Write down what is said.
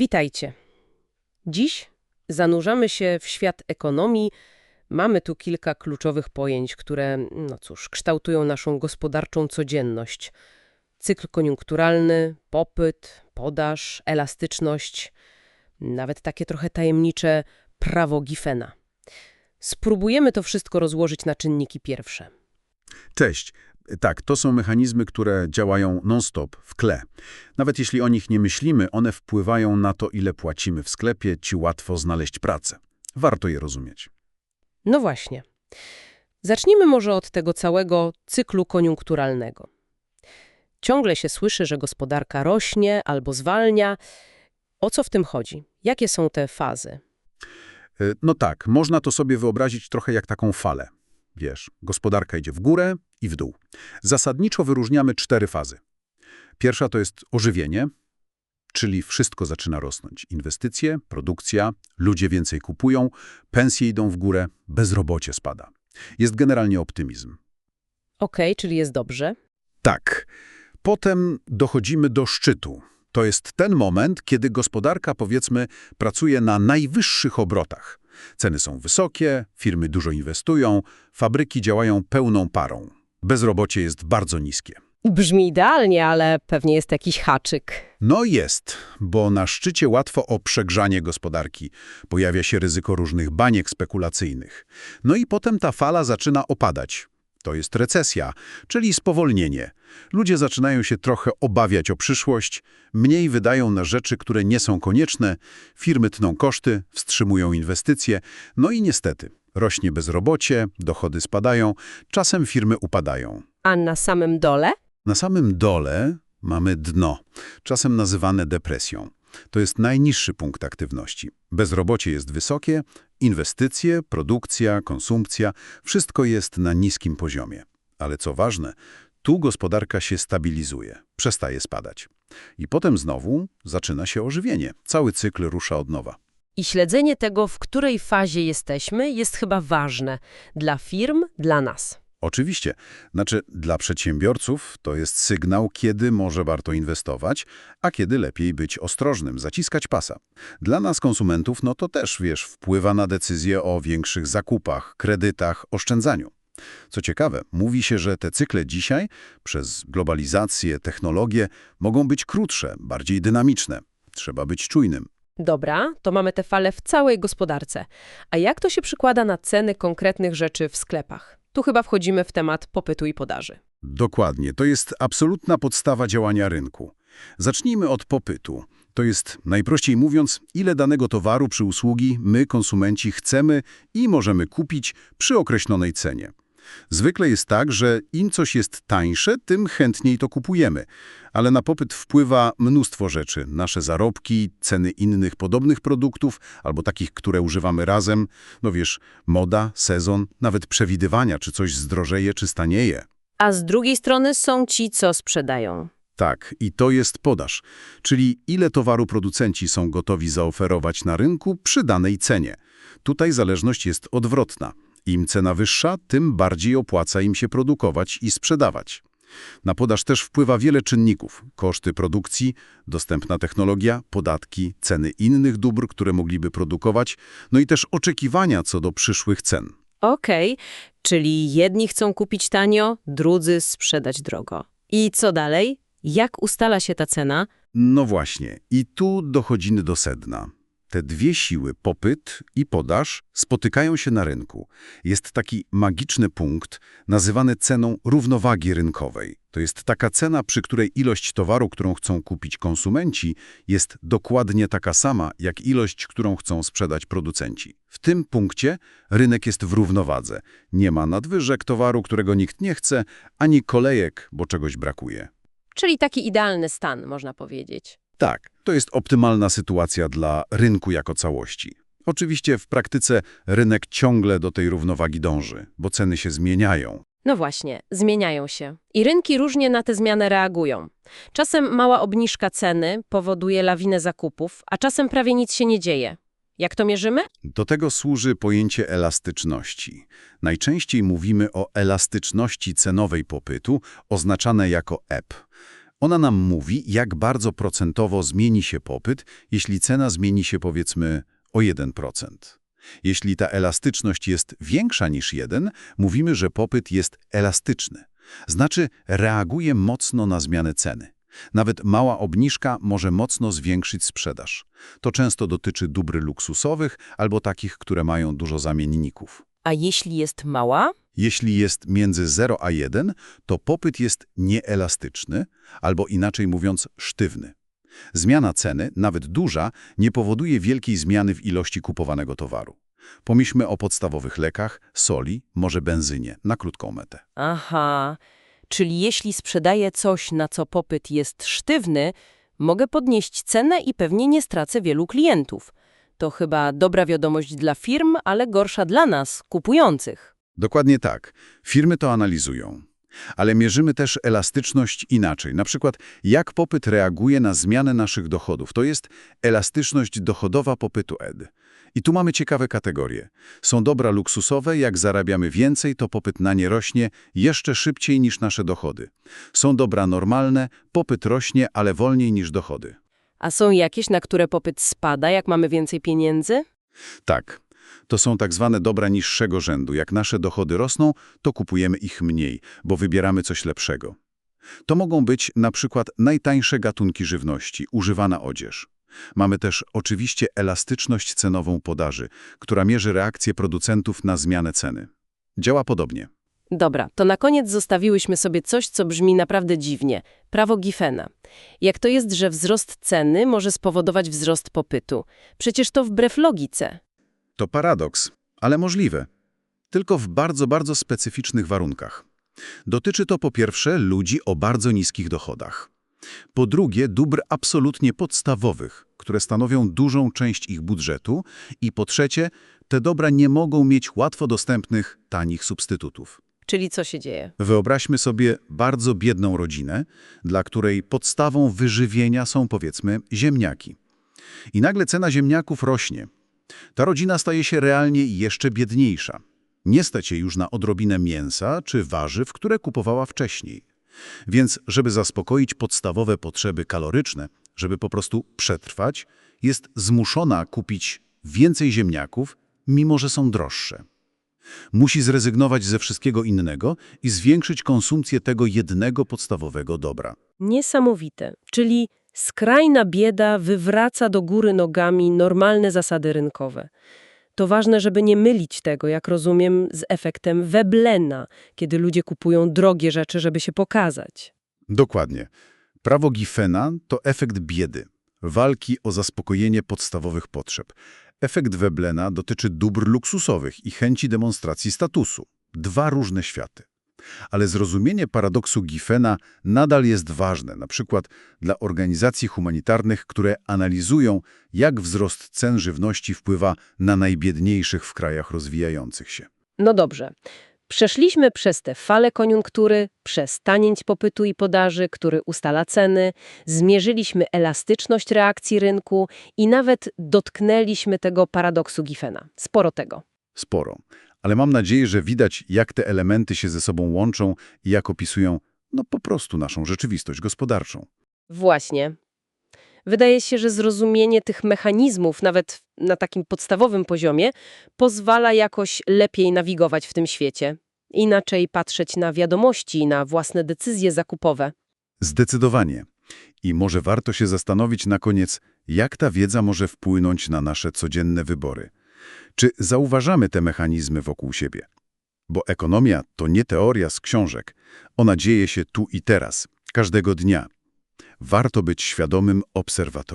Witajcie. Dziś zanurzamy się w świat ekonomii. Mamy tu kilka kluczowych pojęć, które, no cóż, kształtują naszą gospodarczą codzienność. Cykl koniunkturalny, popyt, podaż, elastyczność, nawet takie trochę tajemnicze prawo Giffena. Spróbujemy to wszystko rozłożyć na czynniki pierwsze. Cześć. Tak, to są mechanizmy, które działają non-stop, w tle. Nawet jeśli o nich nie myślimy, one wpływają na to, ile płacimy w sklepie, czy łatwo znaleźć pracę. Warto je rozumieć. No właśnie. Zacznijmy może od tego całego cyklu koniunkturalnego. Ciągle się słyszy, że gospodarka rośnie albo zwalnia. O co w tym chodzi? Jakie są te fazy? Y, No tak, można to sobie wyobrazić trochę jak taką falę. Wiesz, gospodarka idzie w górę i w dół. Zasadniczo wyróżniamy cztery fazy. Pierwsza to jest ożywienie, czyli wszystko zaczyna rosnąć. Inwestycje, produkcja, ludzie więcej kupują, pensje idą w górę, bezrobocie spada. Jest generalnie optymizm. Okej, czyli jest dobrze. Tak. Potem dochodzimy do szczytu. To jest ten moment, kiedy gospodarka, powiedzmy, pracuje na najwyższych obrotach. Ceny są wysokie, firmy dużo inwestują, fabryki działają pełną parą. Bezrobocie jest bardzo niskie. Brzmi idealnie, ale pewnie jest jakiś haczyk. No jest, bo na szczycie łatwo o przegrzanie gospodarki. Pojawia się ryzyko różnych baniek spekulacyjnych. No i potem ta fala zaczyna opadać. To jest recesja, czyli spowolnienie. Ludzie zaczynają się trochę obawiać o przyszłość, mniej wydają na rzeczy, które nie są konieczne, firmy tną koszty, wstrzymują inwestycje, no i niestety rośnie bezrobocie, dochody spadają, czasem firmy upadają. A na samym dole? Na samym dole mamy dno, czasem nazywane depresją. To jest najniższy punkt aktywności. Bezrobocie jest wysokie, inwestycje, produkcja, konsumpcja, wszystko jest na niskim poziomie. Ale co ważne, tu gospodarka się stabilizuje, przestaje spadać. I potem znowu zaczyna się ożywienie. Cały cykl rusza od nowa. I śledzenie tego, w której fazie jesteśmy, jest chyba ważne dla firm, dla nas. Oczywiście, znaczy dla przedsiębiorców to jest sygnał, kiedy może warto inwestować, a kiedy lepiej być ostrożnym, zaciskać pasa. Dla nas konsumentów, no to też, wiesz, wpływa na decyzje o większych zakupach, kredytach, oszczędzaniu. Co ciekawe, mówi się, że te cykle dzisiaj, przez globalizację, technologię, mogą być krótsze, bardziej dynamiczne. Trzeba być czujnym. Dobra, to mamy te fale w całej gospodarce. A jak to się przykłada na ceny konkretnych rzeczy w sklepach? Tu chyba wchodzimy w temat popytu i podaży. Dokładnie, to jest absolutna podstawa działania rynku. Zacznijmy od popytu. To jest, najprościej mówiąc, ile danego towaru czy usługi my, konsumenci, chcemy i możemy kupić przy określonej cenie. Zwykle jest tak, że im coś jest tańsze, tym chętniej to kupujemy. Ale na popyt wpływa mnóstwo rzeczy. Nasze zarobki, ceny innych podobnych produktów albo takich, które używamy razem. No wiesz, moda, sezon, nawet przewidywania, czy coś zdrożeje, czy stanieje. A z drugiej strony są ci, co sprzedają. Tak, i to jest podaż, czyli ile towaru producenci są gotowi zaoferować na rynku przy danej cenie. Tutaj zależność jest odwrotna. Im cena wyższa, tym bardziej opłaca im się produkować i sprzedawać. Na podaż też wpływa wiele czynników. Koszty produkcji, dostępna technologia, podatki, ceny innych dóbr, które mogliby produkować, no i też oczekiwania co do przyszłych cen. Okej, czyli jedni chcą kupić tanio, drudzy sprzedać drogo. I co dalej? Jak ustala się ta cena? No właśnie, i tu dochodzimy do sedna. Te dwie siły, popyt i podaż, spotykają się na rynku. Jest taki magiczny punkt, nazywany ceną równowagi rynkowej. To jest taka cena, przy której ilość towaru, którą chcą kupić konsumenci, jest dokładnie taka sama, jak ilość, którą chcą sprzedać producenci. W tym punkcie rynek jest w równowadze. Nie ma nadwyżek towaru, którego nikt nie chce, ani kolejek, bo czegoś brakuje. Czyli taki idealny stan, można powiedzieć. Tak, to jest optymalna sytuacja dla rynku jako całości. Oczywiście w praktyce rynek ciągle do tej równowagi dąży, bo ceny się zmieniają. No właśnie, zmieniają się. I rynki różnie na te zmiany reagują. Czasem mała obniżka ceny powoduje lawinę zakupów, a czasem prawie nic się nie dzieje. Jak to mierzymy? Do tego służy pojęcie elastyczności. Najczęściej mówimy o elastyczności cenowej popytu, oznaczane jako EP. Ona nam mówi, jak bardzo procentowo zmieni się popyt, jeśli cena zmieni się powiedzmy o 1%. Jeśli ta elastyczność jest większa niż 1, mówimy, że popyt jest elastyczny. Znaczy reaguje mocno na zmianę ceny. Nawet mała obniżka może mocno zwiększyć sprzedaż. To często dotyczy dóbr luksusowych albo takich, które mają dużo zamienników. A jeśli jest mała? Jeśli jest między 0 a 1, to popyt jest nieelastyczny, albo inaczej mówiąc sztywny. Zmiana ceny, nawet duża, nie powoduje wielkiej zmiany w ilości kupowanego towaru. Pomyślmy o podstawowych lekach, soli, może benzynie, na krótką metę. Aha, czyli jeśli sprzedaję coś, na co popyt jest sztywny, mogę podnieść cenę i pewnie nie stracę wielu klientów. To chyba dobra wiadomość dla firm, ale gorsza dla nas, kupujących. Dokładnie tak. Firmy to analizują. Ale mierzymy też elastyczność inaczej. Na przykład, jak popyt reaguje na zmianę naszych dochodów. To jest elastyczność dochodowa popytu ED. I tu mamy ciekawe kategorie. Są dobra luksusowe, jak zarabiamy więcej, to popyt na nie rośnie jeszcze szybciej niż nasze dochody. Są dobra normalne, popyt rośnie, ale wolniej niż dochody. A są jakieś, na które popyt spada, jak mamy więcej pieniędzy? Tak. To są tak zwane dobra niższego rzędu. Jak nasze dochody rosną, to kupujemy ich mniej, bo wybieramy coś lepszego. To mogą być na przykład najtańsze gatunki żywności, używana odzież. Mamy też oczywiście elastyczność cenową podaży, która mierzy reakcję producentów na zmianę ceny. Działa podobnie. Dobra, to na koniec zostawiłyśmy sobie coś, co brzmi naprawdę dziwnie. Prawo Giffena. Jak to jest, że wzrost ceny może spowodować wzrost popytu? Przecież to wbrew logice. To paradoks, ale możliwe. Tylko w bardzo, bardzo specyficznych warunkach. Dotyczy to po pierwsze ludzi o bardzo niskich dochodach. Po drugie dóbr absolutnie podstawowych, które stanowią dużą część ich budżetu. I po trzecie, te dobra nie mogą mieć łatwo dostępnych, tanich substytutów. Czyli co się dzieje? Wyobraźmy sobie bardzo biedną rodzinę, dla której podstawą wyżywienia są powiedzmy ziemniaki. I nagle cena ziemniaków rośnie. Ta rodzina staje się realnie jeszcze biedniejsza. Nie stać jej już na odrobinę mięsa czy warzyw, które kupowała wcześniej. Więc, żeby zaspokoić podstawowe potrzeby kaloryczne, żeby po prostu przetrwać, jest zmuszona kupić więcej ziemniaków, mimo że są droższe. Musi zrezygnować ze wszystkiego innego i zwiększyć konsumpcję tego jednego podstawowego dobra. Niesamowite. Czyli skrajna bieda wywraca do góry nogami normalne zasady rynkowe. To ważne, żeby nie mylić tego, jak rozumiem, z efektem Weblena, kiedy ludzie kupują drogie rzeczy, żeby się pokazać. Dokładnie. Prawo Giffena to efekt biedy, walki o zaspokojenie podstawowych potrzeb. Efekt Weblena dotyczy dóbr luksusowych i chęci demonstracji statusu. Dwa różne światy. Ale zrozumienie paradoksu Giffena nadal jest ważne, na przykład dla organizacji humanitarnych, które analizują, jak wzrost cen żywności wpływa na najbiedniejszych w krajach rozwijających się. No dobrze. Przeszliśmy przez te fale koniunktury, przez tanieć popytu i podaży, który ustala ceny, zmierzyliśmy elastyczność reakcji rynku i nawet dotknęliśmy tego paradoksu Giffena. Sporo tego. Sporo. Ale mam nadzieję, że widać, jak te elementy się ze sobą łączą i jak opisują no po prostu naszą rzeczywistość gospodarczą. Właśnie. Wydaje się, że zrozumienie tych mechanizmów, nawet na takim podstawowym poziomie, pozwala jakoś lepiej nawigować w tym świecie. Inaczej patrzeć na wiadomości i na własne decyzje zakupowe. Zdecydowanie. I może warto się zastanowić na koniec, jak ta wiedza może wpłynąć na nasze codzienne wybory. Czy zauważamy te mechanizmy wokół siebie? Bo ekonomia to nie teoria z książek. Ona dzieje się tu i teraz, każdego dnia. Warto być świadomym obserwatorem.